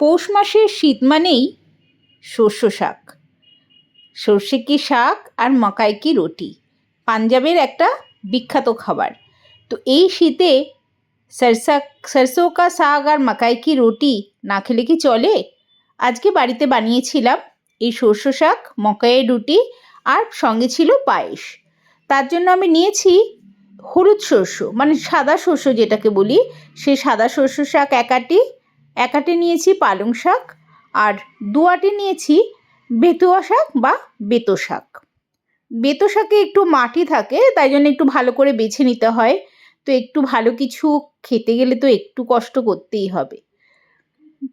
পৌষ মাসের শীত মানেই শস্য শাক। সর্ষে কি শাক আর মাকাই কি রুটি? পাঞ্জাবের একটা বিখ্যাত খাবার। তো এই শীতে সরসা সরষো কা শাক আর মাকাই কি রুটি না খেলে কি চলে? আজকে বাড়িতে বানিয়েছিলাম এই শস্য শাক মকাইয়ের রুটি আর সঙ্গে ছিল পায়েস। তার জন্য আমি নিয়েছি হলুদ শস্য মানে সাদা শস্য যেটাকে বলি সেই সাদা শস্য শাক একাটি একাটি নিয়েছি পালং শাক আর দুয়াটি নিয়েছি বেতুয়া শাক বা বেতো শাক। বেতো শাকে একটু মাটি থাকে, তাই জন্য একটু ভালো করে বেছে নিতে হয়। তো একটু ভালো কিছু খেতে গেলে তো একটু কষ্ট করতেই হবে।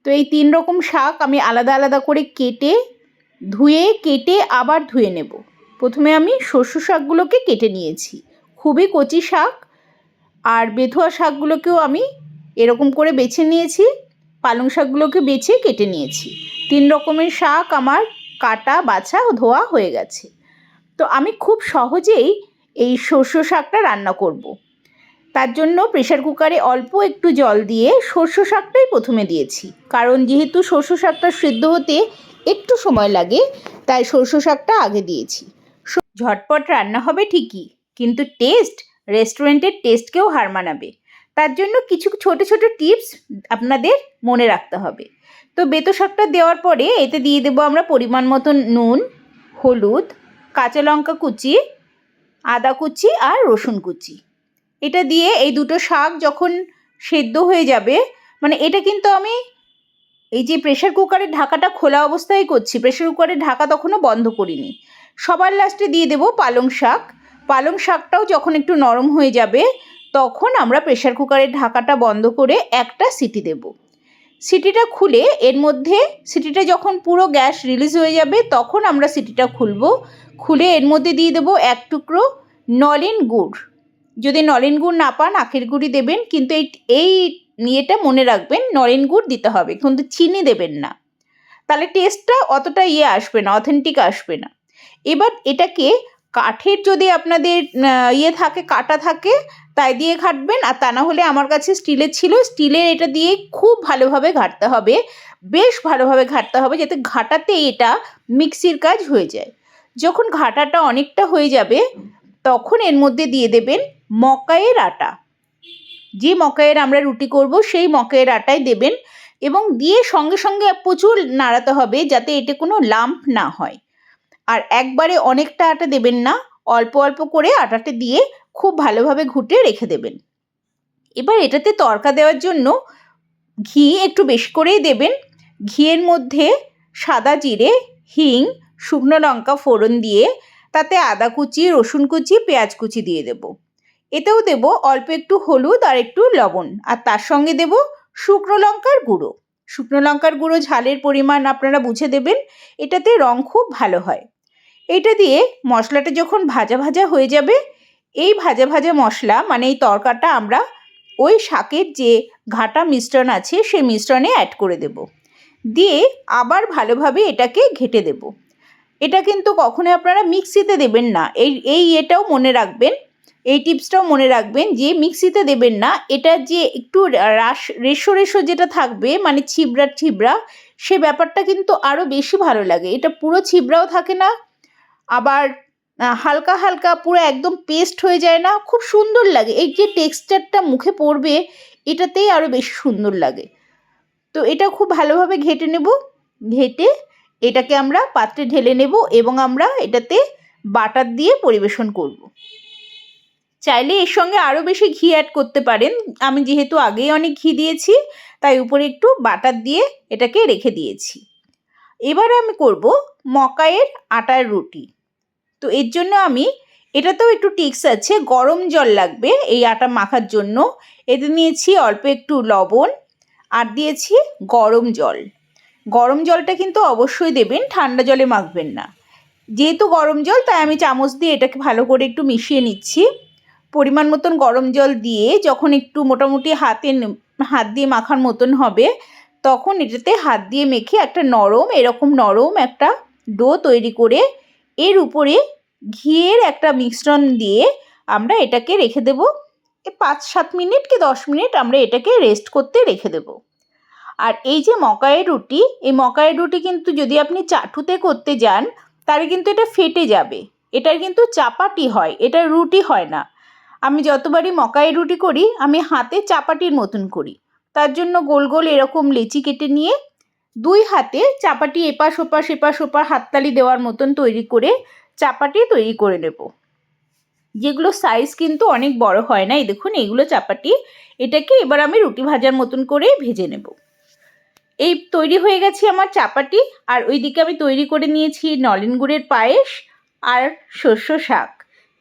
তো এই তিন রকম শাক আমি আলাদা আলাদা করে কেটে, ধুয়ে, কেটে আবার ধুয়ে নেব। প্রথমে আমি শস্য শাকগুলোকে কেটে নিয়েছি। খুবই কচি শাক। আর বেথুয়া শাকগুলোকেও আমি এরকম করে বেছে নিয়েছি। পালং শাকগুলোকে বেছে কেটে নিয়েছি। তিন রকমের শাক আমার কাটা, বাছা ধোয়া হয়ে গেছে। তো আমি খুব সহজেই এই শস্য শাকটা রান্না করব। তার জন্য প্রেশার কুকারে অল্প একটু জল দিয়ে শস্য শাকটাই প্রথমে দিয়েছি। কারণ যেহেতু শস্য শাকটা সিদ্ধ হতে একটু সময় লাগে, তাই শস্য শাকটা আগে দিয়েছি। ঝটপট রান্না হবে ঠিকই, কিন্তু টেস্ট রেস্টুরেন্টের টেস্টকেও হার মানাবে। তার জন্য কিছু ছোট ছোট টিপস আপনাদের মনে রাখতে হবে। তো বেতো শাকটা দেওয়ার পরে এতে দিয়ে দেবো আমরা পরিমাণ মতো নুন, হলুদ, কাঁচা লঙ্কা কুচি, আদা কুচি আর রসুন কুচি। এটা দিয়ে এই দুটো শাক যখন সেদ্ধ হয়ে যাবে মানে এটা কিন্তু আমি এই যে প্রেশার কুকারের ঢাকাটা খোলা অবস্থায় করছি প্রেশার কুকারের ঢাকা তখনও বন্ধ করিনি। সবার লাস্টে দিয়ে দেবো পালং শাক। পালং শাকটাও যখন একটু নরম হয়ে যাবে তখন আমরা প্রেশার কুকারের ঢাকাটা বন্ধ করে একটা সিটি দেব। সিটিটা খুলে এর মধ্যে সিটিটা যখন পুরো গ্যাস রিলিজ হয়ে যাবে, তখন আমরা সিটিটা খুলব। খুলে এর মধ্যে দিয়ে দেবো এক টুকরো নলেন গুড়। যদি নলেন গুড় না পান, আখের গুড়ি দেবেন, কিন্তু এই এই ইয়েটা মনে রাখবেন, নলেন গুড় দিতে হবে, কিন্তু চিনি দেবেন না। তাহলে টেস্টটা অতটা ইয়ে আসবে না অথেন্টিক আসবে না। এবার এটাকে কাঠের যদি আপনাদের ইয়ে থাকে, কাটা থাকে তাই দিয়ে ঘাটবেন। আর তা না হলে আমার কাছে স্টিলের ছিল। স্টিলের এটা দিয়ে খুব ভালোভাবে ঘাটতে হবে। বেশ ভালোভাবে ঘাটতে হবে যাতে ঘাটাতে এটা মিক্সির কাজ হয়ে যায়। যখন ঘাটাটা অনেকটা হয়ে যাবে, তখন এর মধ্যে দিয়ে দেবেন মকাইয়ের আটা। যে মকাইয়ের আমরা রুটি করব, সেই মকাইয়ের আটাই দেবেন এবং দিয়ে সঙ্গে সঙ্গে প্রচুর নাড়াতে হবে যাতে এতে কোনো লাম্প না হয়। আর একবারে অনেকটা আটা দেবেন না। অল্প অল্প করে আটাটা দিয়ে খুব ভালোভাবে ঘুটে রেখে দেবেন। এবার এটাতে তড়কা দেওয়ার জন্য ঘি একটু বেশি করেই দেবেন। ঘিয়ের মধ্যে সাদা জিরে, হিং, শুকনো লঙ্কা ফোড়ন দিয়ে তাতে আদা কুচি, রসুন কুচি, পেঁয়াজ কুচি দিয়ে দেব। এতেও দেব অল্প একটু হলুদ আর একটু লবণ। আর তার সঙ্গে দেব শুকনো লঙ্কার গুঁড়ো। শুকনো লঙ্কার গুঁড়ো ঝালের পরিমাণ আপনারা বুঝে দেবেন, এটাতে রং খুব ভালো হয়। এটা দিয়ে মশলাটা যখন ভাজা ভাজা হয়ে যাবে এই ভাজা ভাজা মশলা মানে এই তরকাটা আমরা ওই শাকের যে ঘাটা মিশ্রণ আছে, সেই মিশ্রণে অ্যাড করে দেব। দিয়ে আবার ভালোভাবে এটাকে ঘেটে দেব। এটা কিন্তু কখনোই আপনারা মিক্সিতে দেবেন না। এই এই এটাও মনে রাখবেন, এই টিপসটাও মনে রাখবেন যে মিক্সিতে দেবেন না। এটা যে একটু রাস, রেশো রেশো যেটা থাকবে মানে ছিবড়া ছিবড়া, সে ব্যাপারটা কিন্তু আরও বেশি ভালো লাগে। এটা পুরো ছিবড়াও থাকে না, আবার হালকা হালকা পুরো একদম পেস্ট হয়ে যায় না, খুব সুন্দর লাগে। এই যে টেক্সচারটা মুখে পড়বে, এটাতেই আরও বেশি সুন্দর লাগে। তো এটা খুব ভালোভাবে ঘেটে নেব। ঘেটে এটাকে আমরা পাত্রে ঢেলে নেব এবং আমরা এটাতে বাটার দিয়ে পরিবেশন করব। চাইলে এর সঙ্গে আরও বেশি ঘি অ্যাড করতে পারেন। আমি যেহেতু আগেই অনেক ঘি দিয়েছি, তাই উপরে একটু বাটার দিয়ে এটাকে রেখে দিয়েছি। এবার আমি করব মকায়ের আটার রুটি। তো এর জন্য আমি, এটাতেও একটু টিক্স আছে, গরম জল লাগবে এই আটা মাখার জন্য। এতে নিয়েছি অল্প একটু লবণ আর দিয়েছি গরম জল। গরম জলটা কিন্তু অবশ্যই দেবেন, ঠান্ডা জলে মাখবেন না। যেহেতু গরম জল, তাই আমি চামচ দিয়ে এটাকে ভালো করে একটু মিশিয়ে নিচ্ছি। পরিমাণ মতন গরম জল দিয়ে যখন একটু মোটামুটি হাতে হাত দিয়ে মাখার মতন হবে, তখন এটাতে হাত দিয়ে মেখে একটা নরম, এরকম নরম একটা ডো তৈরি করে এর উপরে ঘিয়ের একটা মিশ্রণ দিয়ে আমরা এটাকে রেখে দেব। পাঁচ সাত মিনিট কি দশ মিনিট আমরা এটাকে রেস্ট করতে রেখে দেব। আর এই যে মকাইয়ের রুটি, এই মকাইয়ের রুটি কিন্তু যদি আপনি চাটুতে করতে যান, তাহলে কিন্তু এটা ফেটে যাবে। এটার কিন্তু চাপাটি হয়, এটা রুটি হয় না। আমি যতবারই মকাইয়ের রুটি করি, আমি হাতে চাপাটির মতন করি। তার জন্য গোল গোল এরকম লেচি কেটে নিয়ে দুই হাতে চাপাটি এপাশ ওপাশ এপাশ ওপাশ হাততালি দেওয়ার মতন তৈরি করে চাপাটি তৈরি করে নেব। যেগুলো সাইজ কিন্তু অনেক বড় হয় না, এই দেখুন এইগুলো চাপাটি। এটাকে এবার আমি রুটি ভাজার মতন করে ভেজে নেব। এই তৈরি হয়ে গেছে আমার চাপাটি, আর ওইদিকে আমি তৈরি করে নিয়েছি নলেন গুড়ের পায়েস আর শস্য শাক।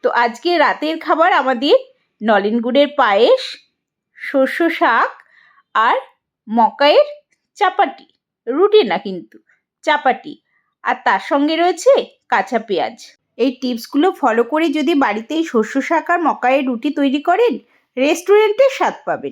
তো আজকে রাতের খাবার আমাদের নলেন গুড়ের পায়েস শস্য শাক আর মকাইয়ের চাপাটি। রুটি না কিন্তু, চাপাটি। আর তার সঙ্গে রয়েছে কাঁচা পেঁয়াজ। এই টিপসগুলো ফলো করে যদি বাড়িতেই শস্য শাক আর মকাইয়ের রুটি তৈরি করেন রেস্টুরেন্টের স্বাদ পাবেন।